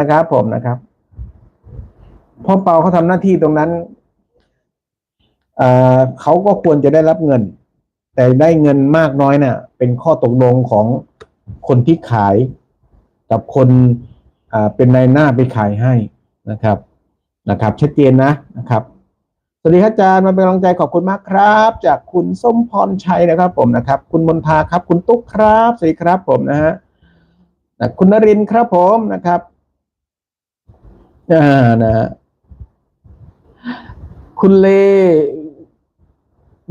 นะครับผมนะครับพ่อเปาเขาทำหน้าที่ตรงนั้นเอเขาก็ควรจะได้รับเงิน แต่ได้เงินมากน้อยเนี่ยเป็นข้อตกลงของคนที่ขายกับคนเป็นนายหน้าไปขายให้นะครับนะครับชัดเจนนะนะครับสวัสดีครับอาจารย์มาเป็นกำลังใจขอบคุณมากครับ จากคุณส้มพรชัยนะครับ ผมนะครับ คุณมนทาครับ คุณตุ๊กครับสวัสดีครับ ผมนะฮะนะคุณนรินทร์ครับผมนะครับ นะฮะคุณเล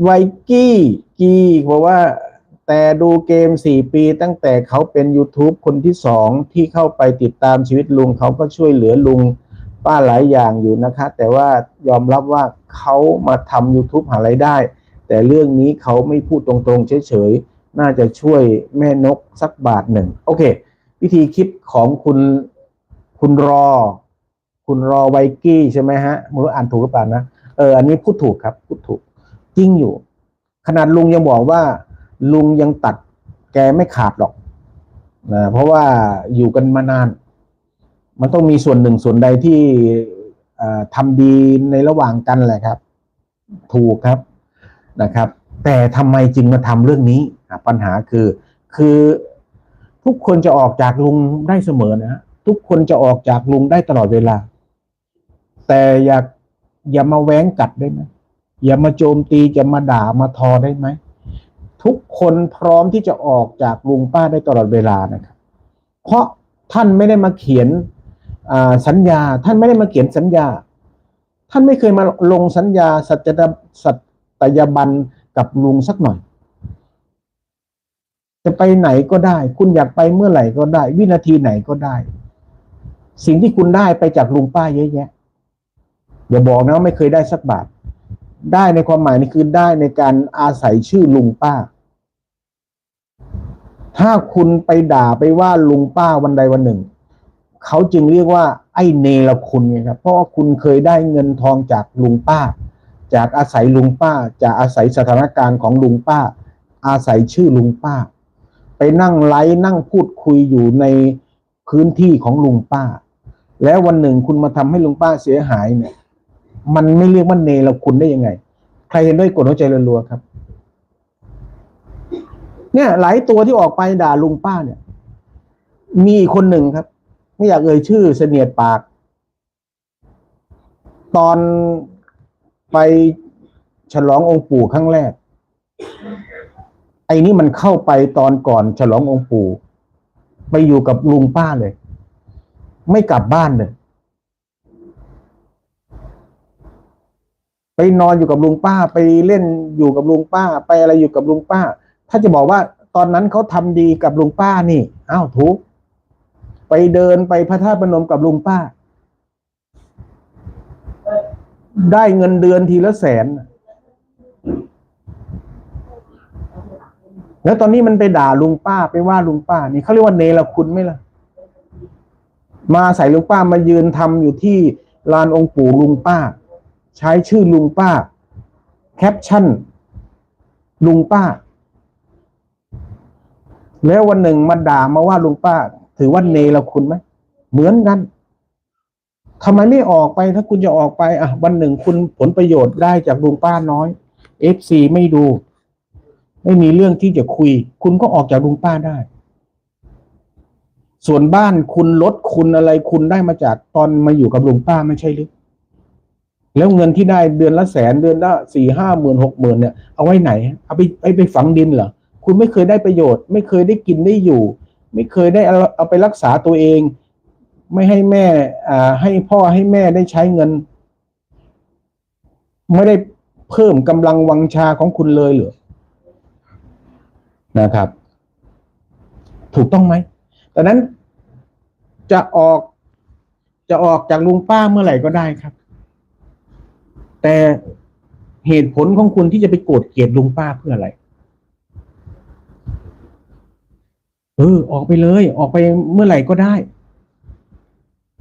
ไวกี้กี้บอกว่า แต่ดูเกมสี่ปีตั้งแต่เขาเป็น YouTube คนที่สองที่เข้าไปติดตามชีวิตลุงเขาก็ช่วยเหลือลุงป้าหลายอย่างอยู่นะคะ แต่ว่ายอมรับว่าเขามาทำ YouTube หารายได้ แต่เรื่องนี้เขาไม่พูดตรงๆเฉยๆ น่าจะช่วยแม่นกสักบาทหนึ่ง โอเค วิธีคิดของคุณคุณรอ คุณรอไวกี้ใช่ไหมฮะมืออ่านถูกหรือเปล่านะเอออันนี้พูดถูกครับพูดถูกจริงอยู่ ขนาดลุงยังบอกว่า ลุงยังตัดแกไม่ขาดหรอกนะเพราะว่าอยู่กันมานาน มันต้องมีส่วนหนึ่งส่วนใดที่ทำดีในระหว่างกันแหละครับ ถูกครับนะครับ แต่ทำไมจึงมาทำเรื่องนี้ ปัญหาคือคือทุกคนจะออกจากลุงได้เสมอนะฮะทุกคนจะออกจากลุงได้ตลอดเวลา แต่อย่าอย่ามาแว้งกัดได้ไหมอย่ามาโจมตีจะมาด่ามาทอได้ไหม ทุกคนพร้อมที่จะออกจากลุงป้าได้ตลอดเวลานะครับ เพราะท่านไม่ได้มาเขียนสัญญา ท่านไม่ได้มาเขียนสัญญา ท่านไม่เคยมาลงสัญญาสัจสัตยาบันกับลุงสักหน่อย จะไปไหนก็ได้ คุณอยากไปเมื่อไหร่ก็ได้ วินาทีไหนก็ได้ สิ่งที่คุณได้ไปจากลุงป้าเยอะแยะ อย่าบอกนะว่าไม่เคยได้สักบาท ได้ในความหมายนี่คือได้ในการอาศัยชื่อลุงป้า ถ้าคุณไปด่าไปว่าลุงป้าวันใดวันหนึ่ง เขาจึงเรียกว่า ไอ้เนรคุณไงครับ เพราะว่าคุณเคยได้เงินทองจากลุงป้า จากอาศัยลุงป้า จากอาศัยสถานการณ์ของลุงป้า อาศัยชื่อลุงป้า ไปนั่งไลฟ์นั่งพูดคุยอยู่ในพื้นที่ของลุงป้า แล้ววันหนึ่งคุณมาทำให้ลุงป้าเสียหายเนี่ย มันไม่เรียกว่าเนรคุณได้ยังไง ใครเห็นด้วยกดหัวใจรัวๆครับ เนี่ย หลายตัวที่ออกไปด่าลุงป้าเนี่ย มีอีกคนหนึ่งครับ ไม่อยากเอ่ยชื่อเสนียดปาก ตอนไปฉลององค์ปู่ครั้งแรก ไอ้นี่มันเข้าไปตอนก่อนฉลององค์ปู่ ไปอยู่กับลุงป้าเลย ไม่กลับบ้านเลย ไปนอนอยู่กับลุงป้า ไปเล่นอยู่กับลุงป้า ไปอะไรอยู่กับลุงป้า ถ้าจะบอกว่าตอนนั้นเขาทำดีกับลุงป้านี่อ้าวถูกไปเดินไปพระธาตุพนมกับลุงป้า ได้เงินเดือนทีละแสน แล้วตอนนี้มันไปด่าลุงป้าไปว่าลุงป้า นี่เขาเรียกว่าเนรคุณไหมล่ะ มาใส่ลุงป้ามายืนทำอยู่ที่ลานองค์ปู่ลุงป้า ใช้ชื่อลุงป้า แคปชั่น ลุงป้า แล้ววันหนึ่งมาด่ามาว่าลุงป้า ถือว่าเนรคุณไหมเหมือนกันทำไมไม่ออกไปถ้าคุณจะออกไป อะ วันหนึ่งคุณผลประโยชน์ได้จากลุงป้าน้อยเอฟซีไม่ดู ไม่มีเรื่องที่จะคุย คุณก็ออกจากลุงป้าได้ ส่วนบ้านคุณรถคุณอะไรคุณได้มาจากตอนมาอยู่กับลุงป้าไม่ใช่หรือ แล้วเงินที่ได้เดือนละแสนเดือนละสี่ห้าหมื่นหกหมื่นเนี่ยเอาไว้ไหน เอาไปไปไปฝังดินเหรอคุณไม่เคยได้ประโยชน์ ไม่เคยได้กินได้อยู่ ไม่เคยได้เอาเอาไปรักษาตัวเอง ไม่ให้แม่อ่าให้พ่อให้แม่ได้ใช้เงิน ไม่ได้เพิ่มกำลังวังชาของคุณเลยเหรอนะครับ ถูกต้องไหมดังนั้นจะออกจะออกจากลุงป้าเมื่อไหร่ก็ได้ครับ แต่เหตุผลของคุณที่จะไปโกรธเกลียดลุงป้าเพื่ออะไร เออ ออกไปเลย ออกไปเมื่อไหร่ก็ได้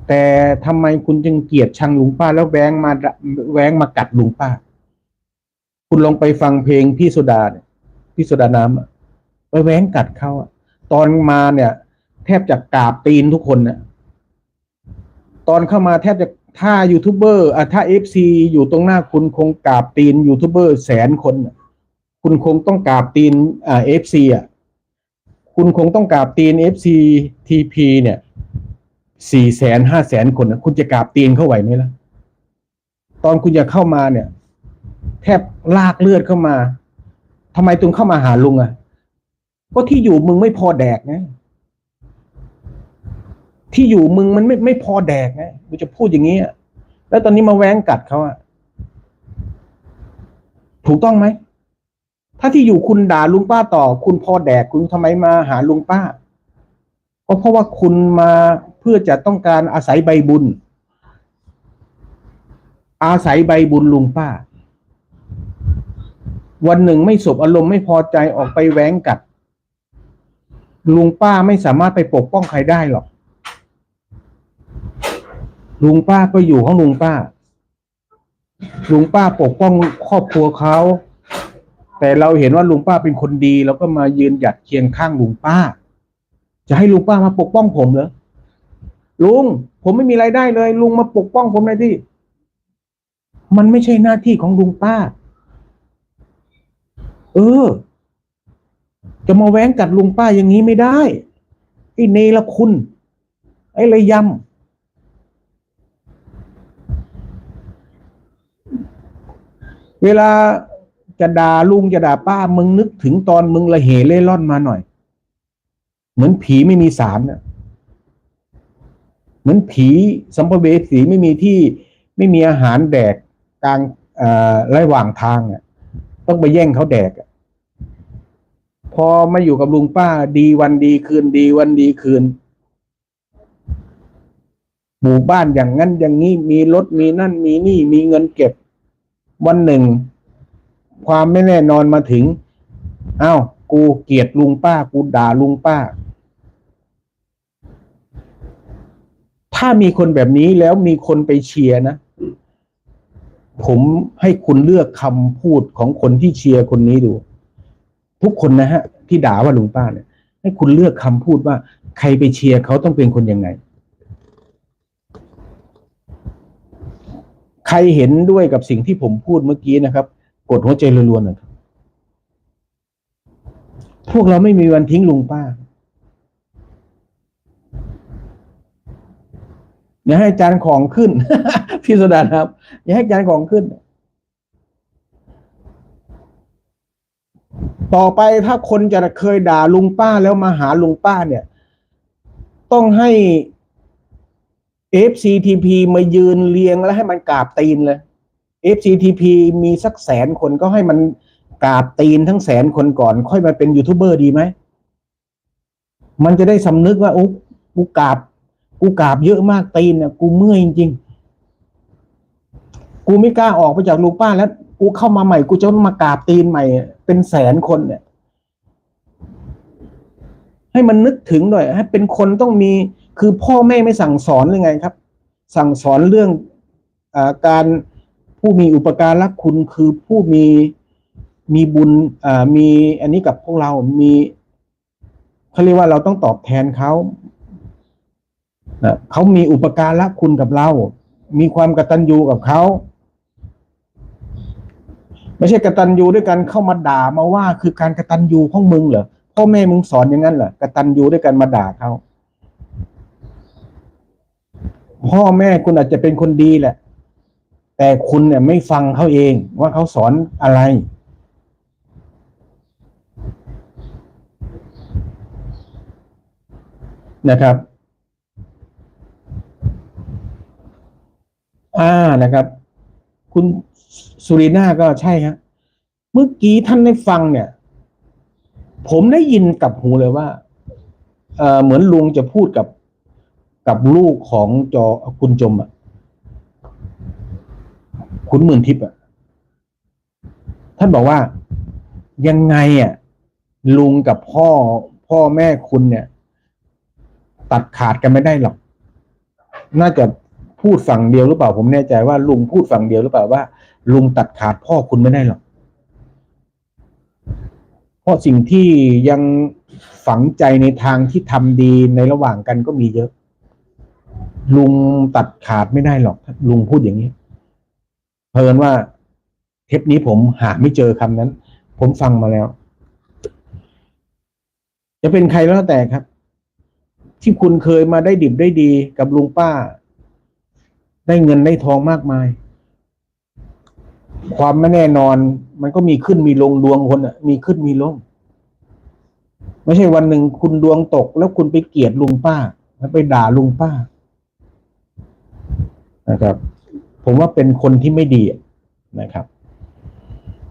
แต่ทำไมคุณจึงเกลียดชังลุงป้า แล้วแว้งมาแว้งมากัดลุงป้า คุณลองไปฟังเพลงพี่โซดาเนี่ยพี่โซดาน้ำไปแว้งกัดเขาอะตอนมาเนี่ย แทบจะกราบตีนทุกคนเนี่ยตอนเข้ามาแทบจะ ถ้ายูทูบเบอร์อะถ้าเอฟซีอยู่ตรงหน้าคุณคงกราบตีนยูทูบเบอร์แสนคน คุณคงต้องกราบตีนอ่าเอฟซีอะคุณคงต้องกราบตีนเอฟซีทีพีเนี่ยสี่แสนห้าแสนคนนะคุณจะกราบตีนเข้าไหวไหมล่ะ ตอนคุณจะเข้ามาเนี่ย แทบลากเลือดเข้ามาทำไมตุงเข้ามาหาลุงอะก็ที่อยู่มึงไม่พอแดกไง ที่อยู่มึงมันไม่ไม่พอแดกไงกูจะพูดอย่างนี้แล้วตอนนี้มาแว้งกัดเขาอะถูกต้องไหม ถ้าที่อยู่คุณด่าลุงป้าต่อ คุณพอแดกคุณทำไมมาหาลุงป้าก็เพราะว่าคุณมาเพื่อจะต้องการอาศัยใบบุญ อาศัยใบบุญลุงป้า วันหนึ่งไม่สบอารมณ์ไม่พอใจออกไปแว้งกัดลุงป้าไม่สามารถไปปกป้องใครได้หรอก ลุงป้าก็อยู่ของลุงป้า ลุงป้าปกป้องครอบครัวเขา แต่เราเห็นว่าลุงป้าเป็นคนดีเราก็มายืนหยัดเคียงข้างลุงป้า จะให้ลุงป้ามาปกป้องผมเหรอลุงผมไม่มีรายได้เลย ลุงมาปกป้องผมหน่อยดิมันไม่ใช่หน้าที่ของลุงป้า เออ จะมาแว้งกัดลุงป้าอย่างนี้ไม่ได้ไอ้เนรคุณ ไอ้ระยำ เวลาจะด่าลุงจะด่าป้ามึงนึกถึงตอนมึงละเหเล่ร่อนมาหน่อย เหมือนผีไม่มีสารเน่ะเหมือนผีสัมภเวสีไม่มีที่ไม่มีอาหารแดกกลางอ่อระหว่างทางอะต้องไปแย่งเขาแดกอะพอมาอยู่กับลุงป้าดีวันดีคืนดีวันดีคืนหมู่บ้านอย่างนั้นอย่างนี้มีรถมีนั่นมีนี่มีเงินเก็บ วันหนึ่ง ความไม่แน่นอนมาถึงอ้าวกูเกลียดลุงป้า กูด่าลุงป้า ถ้ามีคนแบบนี้แล้วมีคนไปเชียร์นะ ผมให้คุณเลือกคำพูดของคนที่เชียร์คนนี้ดู ทุกคนนะฮะ ที่ด่าว่าลุงป้าเนี่ย ให้คุณเลือกคำพูดว่า ใครไปเชียร์เขาต้องเป็นคนยังไง ใครเห็นด้วยกับสิ่งที่ผมพูดเมื่อกี้นะครับ กดหัวใจรัวๆหน่อยครับพวกเราไม่มีวันทิ้งลุงป้าอย่าให้จานของขึ้น พี่สดานครับ อย่าให้จานของขึ้น ต่อไปถ้าคนจะเคยด่าลุงป้าแล้วมาหาลุงป้าเนี่ย ต้องให้ FCTP มายืนเรียงแล้วให้มันกราบตีนเลย FCTP มีสักแสนคนก็ให้มันกราบตีนทั้งแสนคนก่อน ค่อยมาเป็นยูทูบเบอร์ดีไหม มันจะได้สำนึกว่าโอ้กูกราบ กูกราบเยอะมากตีนเนี่ยกูเมื่อยจริงๆ กูไม่กล้าออกไปจากลุงป้าแล้ว กูเข้ามาใหม่ กูจะมากราบตีนใหม่ เป็นแสนคนเนี่ย ให้มันนึกถึงหน่อยให้เป็นคนต้องมี คือพ่อแม่ไม่สั่งสอนหรือไงครับ สั่งสอนเรื่องอการผู้มีอุปการะคุณคือผู้มีมีบุญมีอันนี้กับพวกเรามีเขาเรียกว่าเราต้องตอบแทนเขาเขามีอุปการะคุณกับเรา มีความกตัญญูกับเขาไม่ใช่กตัญญูด้วยกันเข้ามาด่ามาว่าคือการกตัญญูของมึงเหรอพ่อแม่มึงสอนอย่างนั้นเหรอกตัญญูด้วยกันมาด่าเขา พ่อแม่คุณอาจจะเป็นคนดีแหละ แต่คุณเนี่ยไม่ฟังเขาเองว่าเขาสอนอะไร นะครับ อ่านะครับ คุณสุรินาก็ใช่ครับเมื่อกี้ท่านได้ฟังเนี่ย ผมได้ยินกับหูเลยว่าเออเหมือนลุงจะพูดกับ กับลูกของจอคุณจมอะคุณหมื่นทิพย์อะท่านบอกว่ายังไงอะลุงกับพ่อพ่อแม่คุณเนี่ย ตัดขาดกันไม่ได้หรอก น่าจะพูดฝั่งเดียวหรือเปล่า ผมแน่ใจว่าลุงพูดฝั่งเดียวหรือเปล่าว่า ลุงตัดขาดพ่อคุณไม่ได้หรอก เพราะสิ่งที่ยังฝังใจในทางที่ทำดีในระหว่างกันก็มีเยอะ ลุงตัดขาดไม่ได้หรอก ลุงพูดอย่างนี้ เพลินว่า เทปนี้ผมหาไม่เจอคำนั้น ผมฟังมาแล้ว จะเป็นใครแล้วแต่ครับ ที่คุณเคยมาได้ดิบได้ดีกับลุงป้า ได้เงินได้ทองมากมาย ความไม่แน่นอน มันก็มีขึ้นมีลงดวงคนอะมีขึ้นมีลงไม่ใช่วันหนึ่งคุณดวงตก แล้วคุณไปเกลียดลุงป้า แล้วไปด่าลุงป้า นะครับ ผมว่าเป็นคนที่ไม่ดีนะครับ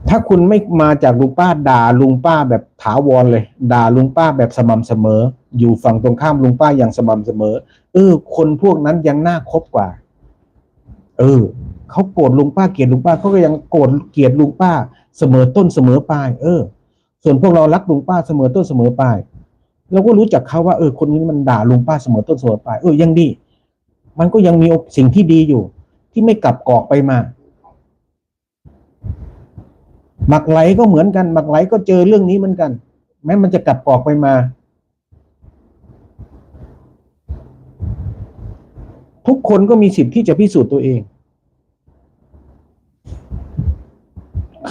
ถ้าคุณไม่มาจากลุงป้าด่าลุงป้าแบบถาวรเลย ด่าลุงป้าแบบสม่ำเสมอ อยู่ฝั่งตรงข้ามลุงป้าอย่างสม่ำเสมอ เออ คนพวกนั้นยังน่าคบกว่า เออเขาโกรธลุงป้าเกลียดลุงป้าเขาก็ยังโกรธเกลียดลุงป้า เสมอต้นเสมอปลาย เออ ส่วนพวกเรารักลุงป้าเสมอต้นเสมอปลายเราก็รู้จักเขาว่าเออคนนี้มันด่าลุงป้าเสมอต้นเสมอปลายเออยังดี มันก็ยังมีสิ่งที่ดีอยู่ ที่ไม่กลับกอกไปมาหมักไหลก็เหมือนกันหมักไหลก็เจอเรื่องนี้เหมือนกัน แม้มันจะกลับกอกไปมา ทุกคนก็มีสิทธิ์ที่จะพิสูจน์ตัวเอง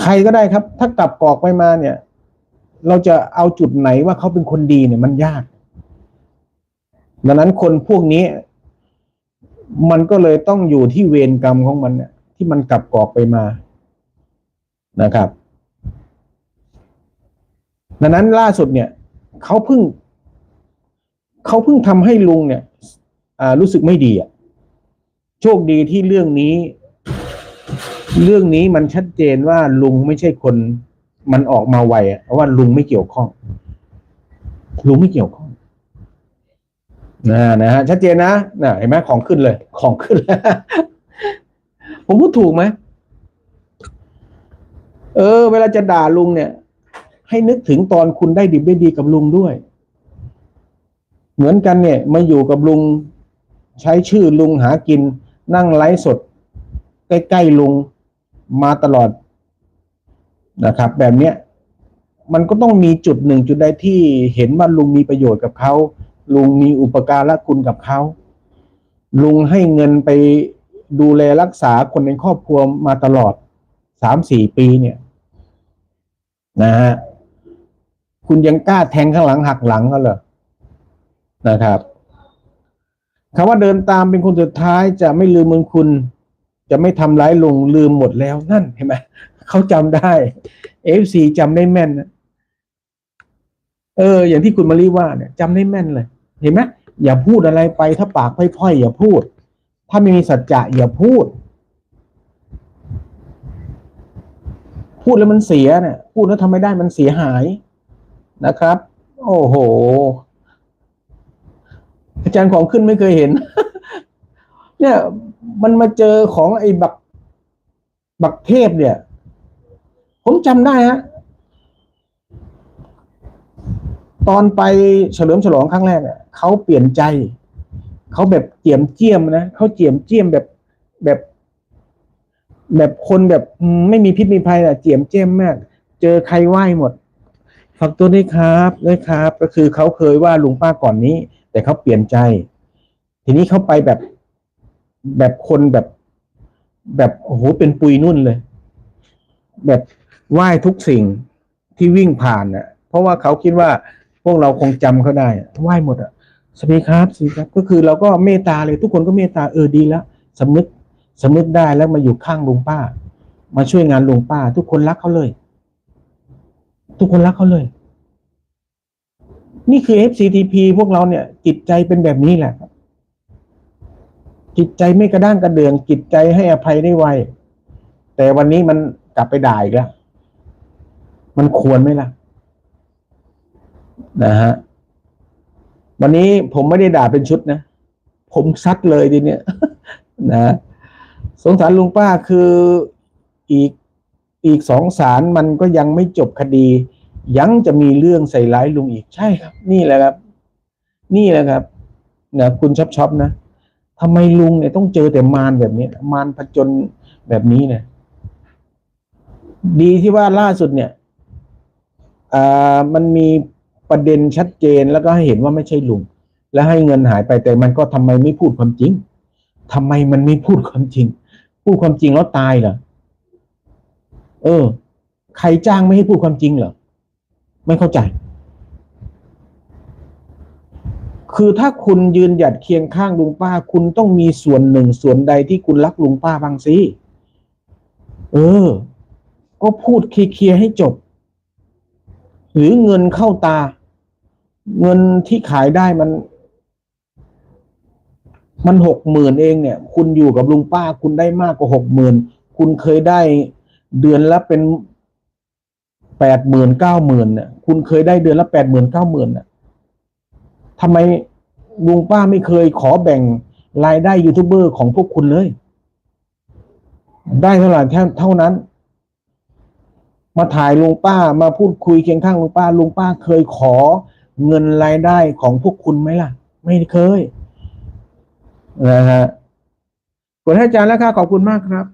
ใครก็ได้ครับ ถ้ากลับกอกไปมาเนี่ย เราจะเอาจุดไหนว่าเขาเป็นคนดีเนี่ยมันยาก ดังนั้นคนพวกนี้ มันก็เลยต้องอยู่ที่เวรกรรมของมันเนี่ยที่มันกลับกอกไปมานะครับ ดังนั้นล่าสุดเนี่ยเขาเพิ่งเขาเพิ่งทำให้ลุงเนี่ยรู้สึกไม่ดีอะโชคดีที่เรื่องนี้ เรื่องนี้มันชัดเจนว่าลุงไม่ใช่คนมันออกมาไวอะเพราะว่าลุงไม่เกี่ยวข้อง ลุงไม่เกี่ยวข้อง นะนะฮะชัดเจนนะนะเห็นไหมของขึ้นเลย ของขึ้นแล้วผมพูดถูกไหมเออ เวลาจะด่าลุงเนี่ย ให้นึกถึงตอนคุณได้ดิบได้ดีกับลุงด้วย เหมือนกันเนี่ย มาอยู่กับลุง ใช้ชื่อลุงหากิน นั่งไลฟ์สด ใกล้ๆลุงมาตลอดนะครับ แบบเนี้ยมันก็ต้องมีจุดหนึ่งจุดใดที่เห็นว่าลุงมีประโยชน์กับเขา ลุงมีอุปการะคุณกับเขา ลุงให้เงินไปดูแลรักษาคนในครอบครัวมาตลอดสามสี่ปีเนี่ยนะฮะคุณยังกล้าแทงข้างหลังหักหลังก็เหรอนะครับคำว่าเดินตามเป็นคนสุดท้ายจะไม่ลืมมึงคุณ จะไม่ทำร้ายลุงลืมหมดแล้วนั่นเห็นไหมเขาจำได้เอฟซีจำได้แม่นนะเออ อย่างที่คุณมารีว่าเนี่ยจำได้แม่นเลย เห็นไหมอย่าพูดอะไรไปถ้าปากพร่อยๆอย่าพูด ถ้าไม่มีสัจจะอย่าพูด พูดแล้วมันเสียเนี่ยพูดแล้วทำไม่ได้มันเสียหายนะครับ โอ้โห อาจารย์ของขึ้นไม่เคยเห็น เนี่ย มันมาเจอของไอ้บักบักเทพเนี่ย ผมจำได้ฮะ ตอนไปเฉลิมฉลองครั้งแรกเนี่ยเขาเปลี่ยนใจ เขาแบบเจียมเจียมนะเขาเจียมเจียมแบบแบบ แบบคนแบบไม่มีพิษมีภัยอะเจียมเจียมมาก เจอใครไหว้หมดฝากตัวด้วยครับด้วยครับ ก็คือเขาเคยว่าลุงป้าก่อนนี้ แต่เขาเปลี่ยนใจ ทีนี้เขาไปแบบแบบคนแบบ แบบโอ้โหเป็นปุยนุ่นเลย แบบไหว้ทุกสิ่งที่วิ่งผ่านน่ะ เพราะว่าเขาคิดว่า วกเราคงจำเขาได้ไหว้หมดอะสวัสดีครับสวัสดีครับ ก็คือเราก็เมตตาเลยทุกคนก็เมตตาเออดีแล้วสำนึกสำนึกได้แล้วมาอยู่ข้างลุงป้า มาช่วยงานลุงป้า ทุกคนรักเขาเลย ทุกคนรักเขาเลย นี่คือ FCTP พวกเราเนี่ย จิตใจเป็นแบบนี้แหละครับจิตใจไม่กระด้างกระเดืองจิตใจให้อภัยได้ไวแต่วันนี้มันกลับไปด่าอีกแล้วมันควรไหมล่ะ นะฮะวันนี้ผมไม่ได้ด่าเป็นชุดนะ ผมซัดเลยทีเนี้ยนะสงสารลุงป้าคืออีกอีกสองศาลมันก็ยังไม่จบคดี ยังจะมีเรื่องใส่ร้ายลุงอีกใช่ครับ นี่แหละครับ นี่แหละครับนะคุณชอบชอบนะทำไมลุงเนี่ยต้องเจอแต่มารแบบนี้ มารผจญแบบนี้เนี่ย ดีที่ว่าล่าสุดเนี่ยอ่ามันมี ประเด็นชัดเจนแล้วก็ให้เห็นว่าไม่ใช่ลุง และให้เงินหายไปแต่มันก็ทำไมไม่พูดความจริงทำไมมันไม่พูดความจริง พูดความจริงแล้วตายเหรอเออ ใครจ้างไม่ให้พูดความจริงเหรอไม่เข้าใจ คือถ้าคุณยืนหยัดเคียงข้างลุงป้า คุณต้องมีส่วนหนึ่งส่วนใดที่คุณรักลุงป้าบ้างสิเออ ก็พูดเคลียร์ให้จบ หรือเงินเข้าตา เงินที่ขายได้มัน มันหกหมื่นเองเนี่ย คุณอยู่กับลุงป้าคุณได้มากกว่าหกหมื่นคุณเคยได้เดือนละเป็นแปดหมื่นเก้าหมื่นเนี่ยคุณเคยได้เดือนละแปดหมื่นเก้าหมื่นน่ะทำไมลุงป้าไม่เคยขอแบ่งรายได้ยูทูบเบอร์ของพวกคุณเลย ได้เท่าไหร่เท่านั้น มาถ่ายลุงป้ามาพูดคุยเคียงข้างลุงป้าลุงป้าเคยขอ เงินรายได้ของพวกคุณไหมล่ะ ไม่เคยนะฮะกดให้อาจารย์แล้วค่ะขอบคุณมากครับ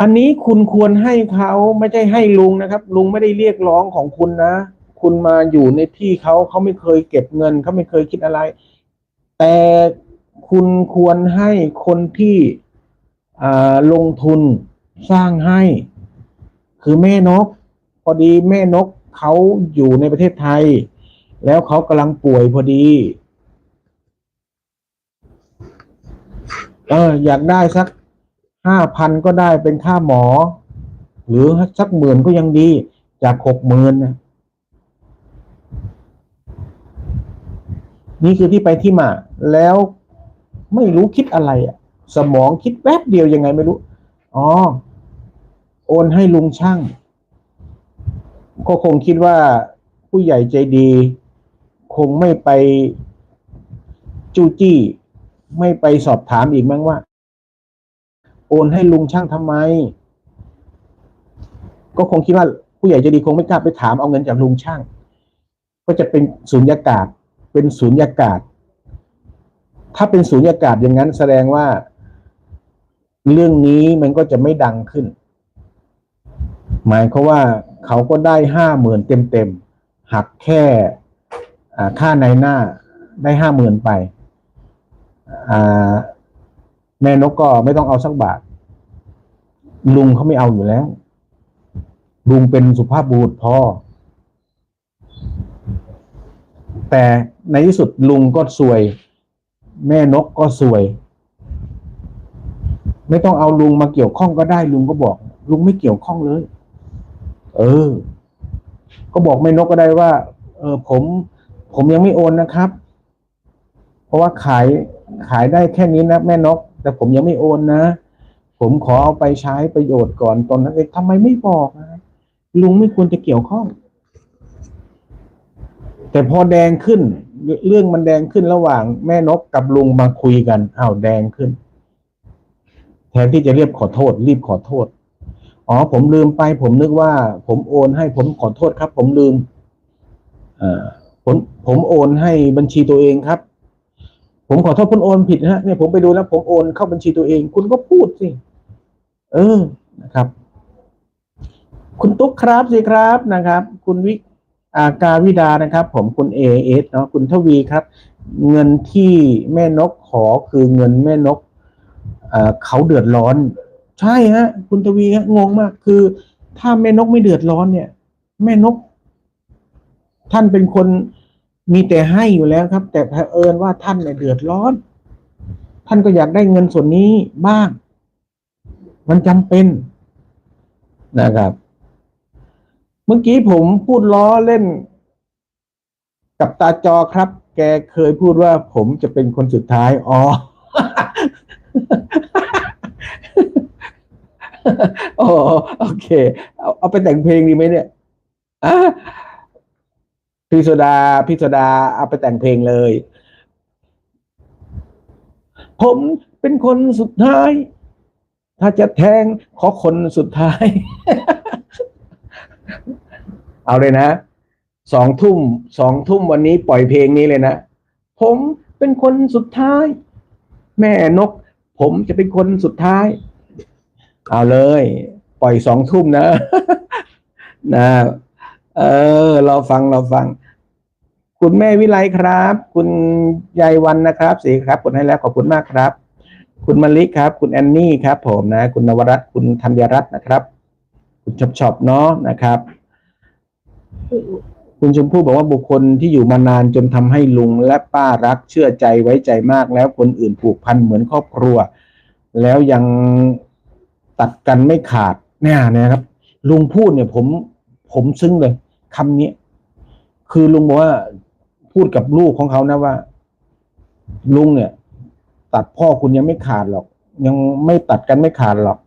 อันนี้คุณควรให้เขาไม่ใช่ให้ลุงนะครับ ลุงไม่ได้เรียกร้องของคุณนะ คุณมาอยู่ในที่เขาเขาไม่เคยเก็บเงินเขาไม่เคยคิดอะไร แต่คุณควรให้คนที่อ่าลงทุนสร้างให้ คือแม่นก พอดีแม่นก เขาอยู่ในประเทศไทย แล้วเขากำลังป่วยพอดีเอออยากได้สักห้าพันก็ได้เป็นค่าหมอ หรือสักหมื่นก็ยังดี จากหกหมื่นนะนี่คือที่ไปที่มา แล้วไม่รู้คิดอะไรอะสมองคิดแป๊บเดียวยังไงไม่รู้ อ๋อ โอนให้ลุงช่าง ก็คงคิดว่าผู้ใหญ่ใจดี คงไม่ไปจู้จี้ ไม่ไปสอบถามอีกมั้งว่า โอนให้ลุงช่างทำไม ก็คงคิดว่าผู้ใหญ่ใจดีคงไม่กล้าไปถามเอาเงินจากลุงช่าง ก็จะเป็นสุญญากาศ เป็นสุญญากาศ ถ้าเป็นสุญญากาศอย่างนั้นแสดงว่า เรื่องนี้มันก็จะไม่ดังขึ้น หมายเขาว่า เขาก็ได้ห้าหมื่นเต็มๆหักแค่ค่าในหน้าได้ห้าหมื่นไปแม่นกก็ไม่ต้องเอาสักบาท ลุงเขาไม่เอาอยู่แล้ว ลุงเป็นสุภาพบุรุษพอ แต่ในที่สุดลุงก็สวย แม่นกก็สวย ไม่ต้องเอาลุงมาเกี่ยวข้องก็ได้ ลุงก็บอก ลุงไม่เกี่ยวข้องเลย เออ ก็บอกแม่นกก็ได้ว่า เออ ผม ผมยังไม่โอนนะครับ เพราะว่าขายขายได้แค่นี้นะแม่นก แต่ผมยังไม่โอนนะ ผมขอเอาไปใช้ประโยชน์ก่อนตอนนั้นเองทำไมไม่บอกนะลุงไม่ควรจะเกี่ยวข้อง แต่พอแดงขึ้น เรื่องมันแดงขึ้นระหว่างแม่นกกับลุงมาคุยกันอ้าวแดงขึ้น แทนที่จะเรียบขอโทษ รีบขอโทษ อ๋อผมลืมไป ผมนึกว่า ผมโอนให้ผมขอโทษครับ ผมลืมอ่อผมผมโอนให้บัญชีตัวเองครับ ผมขอโทษคุณโอนผิดนะฮะเนี่ยผมไปดูแล้วผมโอนเข้าบัญชีตัวเอง คุณก็พูดสิเออนะครับ คุณตุ๊กครับสิครับนะครับ คุณวิอาการวิดานะครับ ผมคุณเอเอสเนาะคุณทวีครับ เงินที่แม่นกขอคือเงินแม่นกอ่อเขาเดือดร้อน ใช่ฮะ คุณทวีฮะงงมาก คือ ถ้าแม่นกไม่เดือดร้อนเนี่ย แม่นก ท่านเป็นคนมีแต่ให้อยู่แล้วครับ แต่เผอิญว่าท่านเนี่ยเดือดร้อน ท่านก็อยากได้เงินส่วนนี้บ้าง มันจำเป็นนะครับ เมื่อกี้ผมพูดล้อเล่น กับตาจอครับ แกเคยพูดว่าผมจะเป็นคนสุดท้ายอ๋อ โอ้โอเค เอาเอาไปแต่งเพลงดีไหมเนี่ยพี่โซดาพี่โซดาเอาไปแต่งเพลงเลย ผมเป็นคนสุดท้าย ถ้าจะแทงขอคนสุดท้าย เอาเลยนะสองทุ่มสองทุ่มวันนี้ปล่อยเพลงนี้เลยนะ ผมเป็นคนสุดท้าย แม่นก ผมจะเป็นคนสุดท้าย เอาเลย ปล่อยสองทุ่มนะ นะ เออ เราฟังเราฟัง คุณแม่วิไลครับ คุณยายวันนะครับสีครับกดให้แล้วขอบคุณมากครับ คุณมลิครับ คุณแอนนี่ครับ ผมนะ คุณนวรัตน์คุณธัญรัตน์นะครับ คุณชอบชอบเนาะนะครับ คุณชมพู่บอกว่าบุคคลที่อยู่มานานจนทำให้ลุงและป้ารักเชื่อใจไว้ใจมากแล้วคนอื่นผูกพันเหมือนครอบครัว แล้วยัง ตัดกันไม่ขาดเนี่ยนะครับ ลุงพูดเนี่ย ผมผมซึ้งเลยคำนี้คือลุงบอกว่าพูดกับลูกของเขานะว่า ลุงเนี่ย ตัดพ่อคุณยังไม่ขาดหรอก ยังไม่ตัดกันไม่ขาดหรอก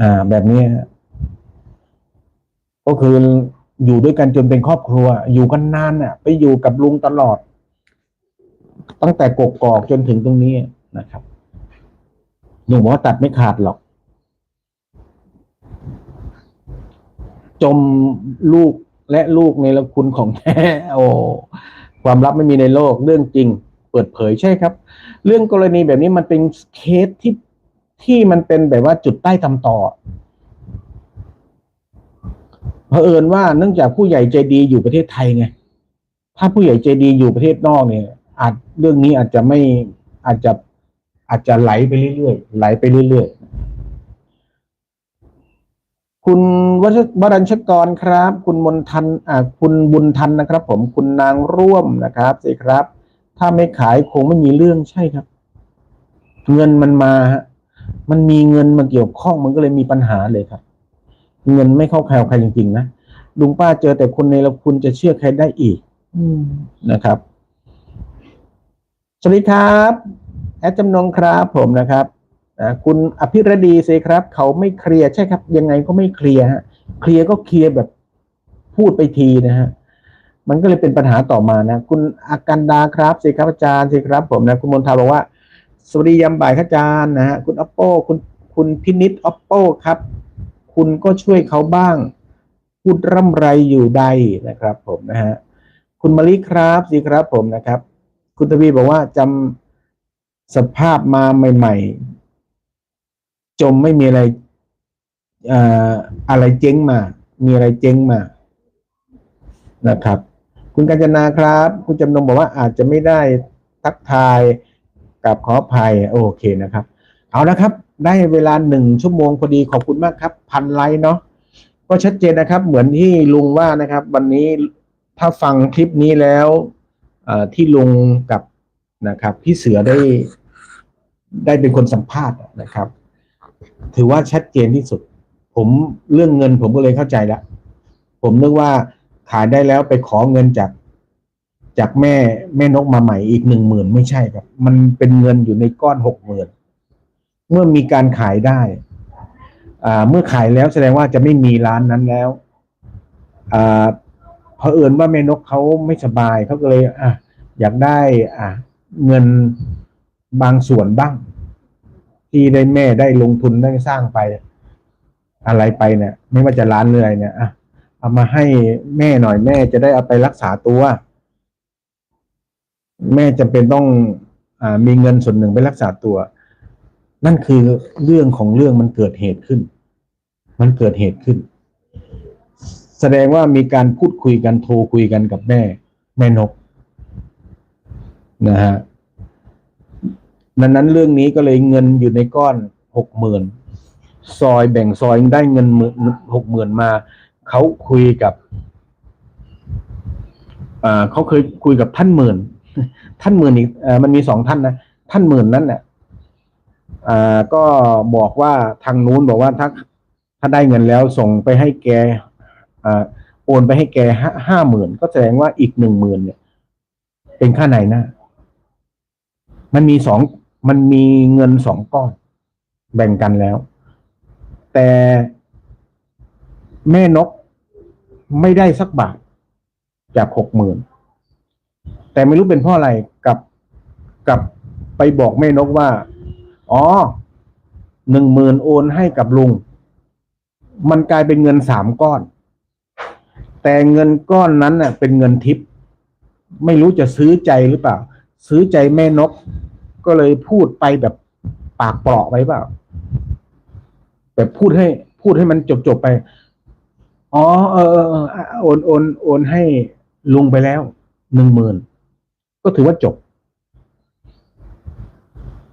อ่า แบบนี้ก็คืออยู่ด้วยกันจนเป็นครอบครัว อยู่กันนานน่ะ ไปอยู่กับลุงตลอด ตั้งแต่กกอกจนถึงตรงนี้นะครับลุงบอกว่าตัดไม่ขาดหรอก จมลูกและลูกในละคุณของแท้โอ้ความลับไม่มีในโลกเรื่องจริง เปิดเผยใช่ครับ เรื่องกรณีแบบนี้มันเป็นเคสที่ที่มันเป็นแบบว่าจุดใต้ตำต่อเผอิญว่าเนื่องจากผู้ใหญ่ใจดีอยู่ประเทศไทยไงถ้าผู้ใหญ่ใจดีอยู่ประเทศนอกเนี่ย อาจเรื่องนี้อาจจะไม่อาจจะอาจจะไหลไปเรื่อยๆไหลไปเรื่อยๆ คุณวัชวรัญชกรครับ คุณมนทันอ่าคุณบุญทันนะครับ ผมคุณนางร่วมนะครับสิครับ ถ้าไม่ขายคงไม่มีเรื่องใช่ครับ เงินมันมาฮะมันมีเงินมาเกี่ยวข้องมันก็เลยมีปัญหาเลยครับ เงินไม่เข้าใครเอาใครจริงๆนะลุงป้าเจอแต่คนในละคุณจะเชื่อใครได้อีกอนะครับ สวัสดีครับ แอดจำนงครับผมนะครับ คุณอภิรดีเซครับ เขาไม่เคลียร์ใช่ครับ ยังไงก็ไม่เคลียร์ฮะเคลียร์ก็เคลียร์แบบพูดไปทีนะฮะมันก็เลยเป็นปัญหาต่อมานะ คุณอากันดาครับสิครับอาจารย์สิครับ ผมนะคุณมนทาบอกว่า สวัสดียามบ่ายครับอาจารย์นะฮะคุณอ p ปโปคุณคุณพินิษอ p ปโป้ครับ คุณก็ช่วยเขาบ้าง พูดร่ำไรอยู่ใดนะครับ ผมนะฮะคุณมะลิครับสิครับผมนะครับ คุณทวีบอกว่าจำสภาพมาใหม่ ๆ จมไม่มีอะไรอ่ออะไรเจ๊งมา มีอะไรเจ๊งมา นะครับ คุณกัญจนาครับ คุณจำนงบอกว่าอาจจะไม่ได้ทักทายกับขออภัยโอเคนะครับ เอาละครับ ได้เวลาหนึ่งชั่วโมงพอดีขอบคุณมากครับ พันไลค์เนาะก็ชัดเจนนะครับ เหมือนที่ลุงว่านะครับ วันนี้ถ้าฟังคลิปนี้แล้วอ่อที่ลุงกับนะครับ พี่เสือได้ได้เป็นคนสัมภาษณ์นะครับ ถือว่าชัดเจนที่สุด ผมเรื่องเงินผมก็เลยเข้าใจแล้ว ผมนึกว่าขายได้แล้วไปขอเงินจากจากแม่แม่นกมาใหม่อีกหนึ่งหมื่นไม่ใช่ครับ มันเป็นเงินอยู่ในก้อนหกหมื่นเมื่อมีการขายได้อ่าเมื่อขายแล้วแสดงว่าจะไม่มีร้านนั้นแล้วอ่าเผอิญว่าแม่นกเขาไม่สบายเขาก็เลย อะ อยากได้ อะ เงินบางส่วนบ้าง ที่ได้แม่ได้ลงทุนได้สร้างไป อะไรไปเนี่ย ไม่ว่าจะร้านเรือะไรเนี่ยอะเอามาให้แม่หน่อยแม่จะได้เอาไปรักษาตัว แม่จำเป็นต้องอามีเงินส่วนหนึ่งไปรักษาตัว นั่นคือเรื่องของเรื่องมันเกิดเหตุขึ้น มันเกิดเหตุขึ้น แสดงว่ามีการพูดคุยกันโทรคุยกันกับแม่ แม่นกนะฮะ นั้นนั้นเรื่องนี้ก็เลยเงินอยู่ในก้อนหกหมื่นซอยแบ่งซอยได้เงินหกหมื่นมาเขาคุยกับอ่าเขาเคยคุยกับท่านหมื่น ท่านหมื่นอีกอมันมีสองท่านนะท่านหมื่นนั้นเนี่ยอ่าก็บอกว่าทางนู้นบอกว่าถ้าถ้าได้เงินแล้วส่งไปให้แกอ่าโอนไปให้แกห้าห้าหมื่นก็แสดงว่าอีกหนึ่งหมื่นเนี่ย เป็นค่าไหนนะมันมีสอง มันมีเงินสองก้อนแบ่งกันแล้ว แต่แม่นกไม่ได้สักบาทจากหกหมื่นแต่ไม่รู้เป็นเพราะอะไรกับกับไปบอกแม่นกว่า อ๋อหนึ่งหมื่นโอนให้กับลุง มันกลายเป็นเงินสามก้อน แต่เงินก้อนนั้นเน่ะ เป็นเงินทิป ไม่รู้จะซื้อใจหรือเปล่า ซื้อใจแม่นก ก็เลยพูดไปแบบปากเปราะไปเปล่าแบบพูดให้ พูดให้มันจบจบไป อ๋อเออเออเออโอนโอนโอนให้ลุงไปแล้วหนึ่งหมื่นก็ถือว่าจบ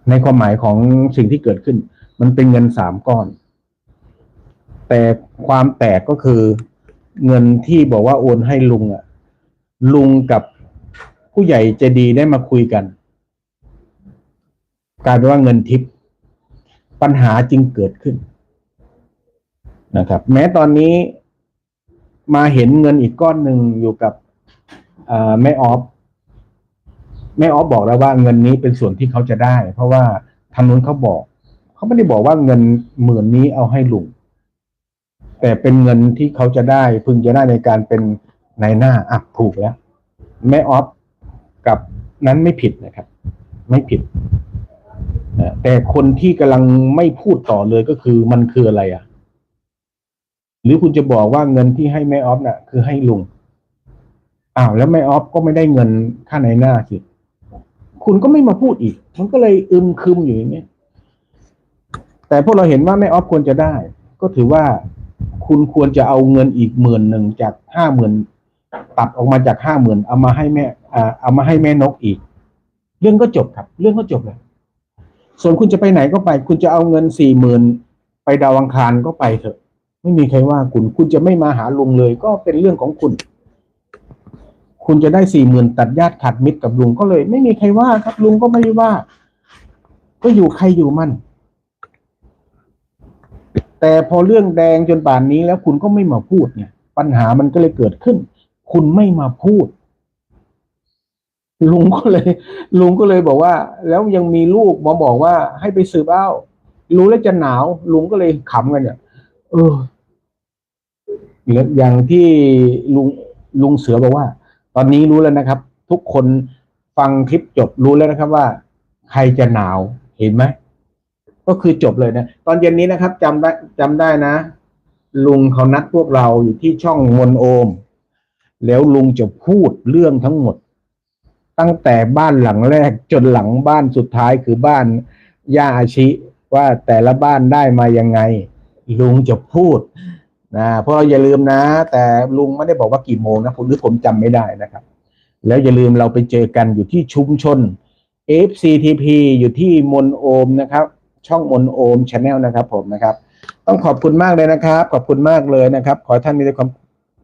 ในความหมายของสิ่งที่เกิดขึ้น มันเป็นเงินสามก้อน แต่ความแตกก็คือเงินที่บอกว่าโอนให้ลุงอะลุงกับผู้ใหญ่ใจดีได้มาคุยกัน กลายเป็นว่าเงินทิป ปัญหาจึงเกิดขึ้นนะครับ แม้ตอนนี้มาเห็นเงินอีกก้อนหนึ่งอยู่กับแม่ออฟแม่ออฟบอกแล้วว่าเงินนี้เป็นส่วนที่เขาจะได้ เพราะว่าทางนู้นเขาบอกเขาไม่ได้บอกว่าเงินหมื่นนี้เอาให้ลุงแต่เป็นเงินที่เขาจะได้ พึงจะได้ในการเป็นนายหน้าอะถูกแล้วแม่ออฟกับนั้นไม่ผิดนะครับ ไม่ผิด แต่คนที่กำลังไม่พูดต่อเลยก็คือมันคืออะไรอะ หรือคุณจะบอกว่าเงินที่ให้แม่ออฟน่ะ คือให้ลุงอ้าวแล้วแม่ออฟก็ไม่ได้เงินค่าในหน้าสิคุณก็ไม่มาพูดอีก มันก็เลยอึมครึมอยู่อย่างเงี้ยแต่พวกเราเห็นว่าแม่ออฟควรจะได้ ก็ถือว่าคุณควรจะเอาเงินอีกหมื่นหนึ่งจากห้าหมื่นตัดออกมาจากห้าหมื่นเอามาให้แม่เอามาให้แม่นกอีก เรื่องก็จบครับ เรื่องก็จบเลย ส่วนคุณจะไปไหนก็ไป คุณจะเอาเงินสี่หมื่นไปดาวอังคารก็ไปเถอะ ไม่มีใครว่าคุณ คุณจะไม่มาหาลุงเลย ก็เป็นเรื่องของคุณ คุณจะได้สี่หมื่นตัดญาติขาดมิตรกับลุงก็เลย ไม่มีใครว่าครับลุงก็ไม่ได้ว่า ก็อยู่ใครอยู่มัน แต่พอเรื่องแดงจนป่านนี้แล้วคุณก็ไม่มาพูดเนี่ย ปัญหามันก็เลยเกิดขึ้น คุณไม่มาพูด ลุงก็เลย ลุงก็เลยบอกว่า แล้วยังมีลูกมาบอกว่าให้ไปสืบเอ้ารู้แล้วจะหนาว ลุงก็เลยขำกันเนี่ยเอออย่างที่ลุงลุงเสือบอกว่า ตอนนี้รู้แล้วนะครับ ทุกคนฟังคลิปจบรู้แล้วนะครับว่า ใครจะหนาวเห็นไหมก็คือจบเลยนะตอนเย็นนี้นะครับจำได้จำได้นะ ลุงเขานัดพวกเราอยู่ที่ช่องมนโอม แล้วลุงจะพูดเรื่องทั้งหมด ตั้งแต่บ้านหลังแรกจนหลังบ้านสุดท้ายคือบ้านย่าอาชิว่าแต่ละบ้านได้มายังไง ลุงจะพูดนะเพราะเราอย่าลืมนะ แต่ลุงไม่ได้บอกว่ากี่โมงนะผมหรือผมจำไม่ได้นะครับ แล้วอย่าลืมเราไปเจอกันอยู่ที่ชุมชน FCTP อยู่ที่มนโอมนะครับ ช่องมนโอมชาแนลนะครับ ผมนะครับ ต้องขอบคุณมากเลยนะครับ ขอบคุณมากเลยนะครับ ขอท่านมีแต่ความ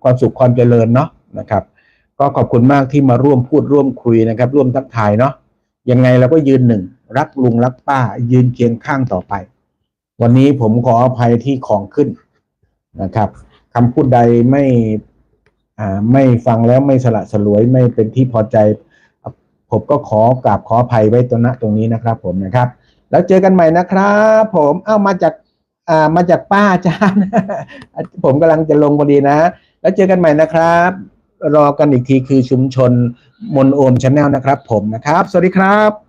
ความสุขความเจริญเนาะนะครับ ก็ขอบคุณมากที่มาร่วมพูดร่วมคุยนะครับ ร่วมทักทายเนาะยังไงเราก็ยืนหนึ่ง รักลุงรักป้า ยืนเคียงข้างต่อไป วันนี้ผมขออภัยที่ของขึ้นนะครับคำพูดใดไม่ไม่ฟังแล้วไม่สละสลวยไม่เป็นที่พอใจ ผมก็ขอกราบขออภัยไว้ตรงนั้นตรงนี้นะครับ ผมนะครับ แล้วเจอกันใหม่นะครับ ผมเอ้ามาจากอ่ามาจากป้าอาจารย์ ผมกำลังจะลงพอดีนะ แล้วเจอกันใหม่นะครับ รอกันอีกทีคือชุมชนมนโอมชาแนลนะครับผมนะครับ สวัสดีครับ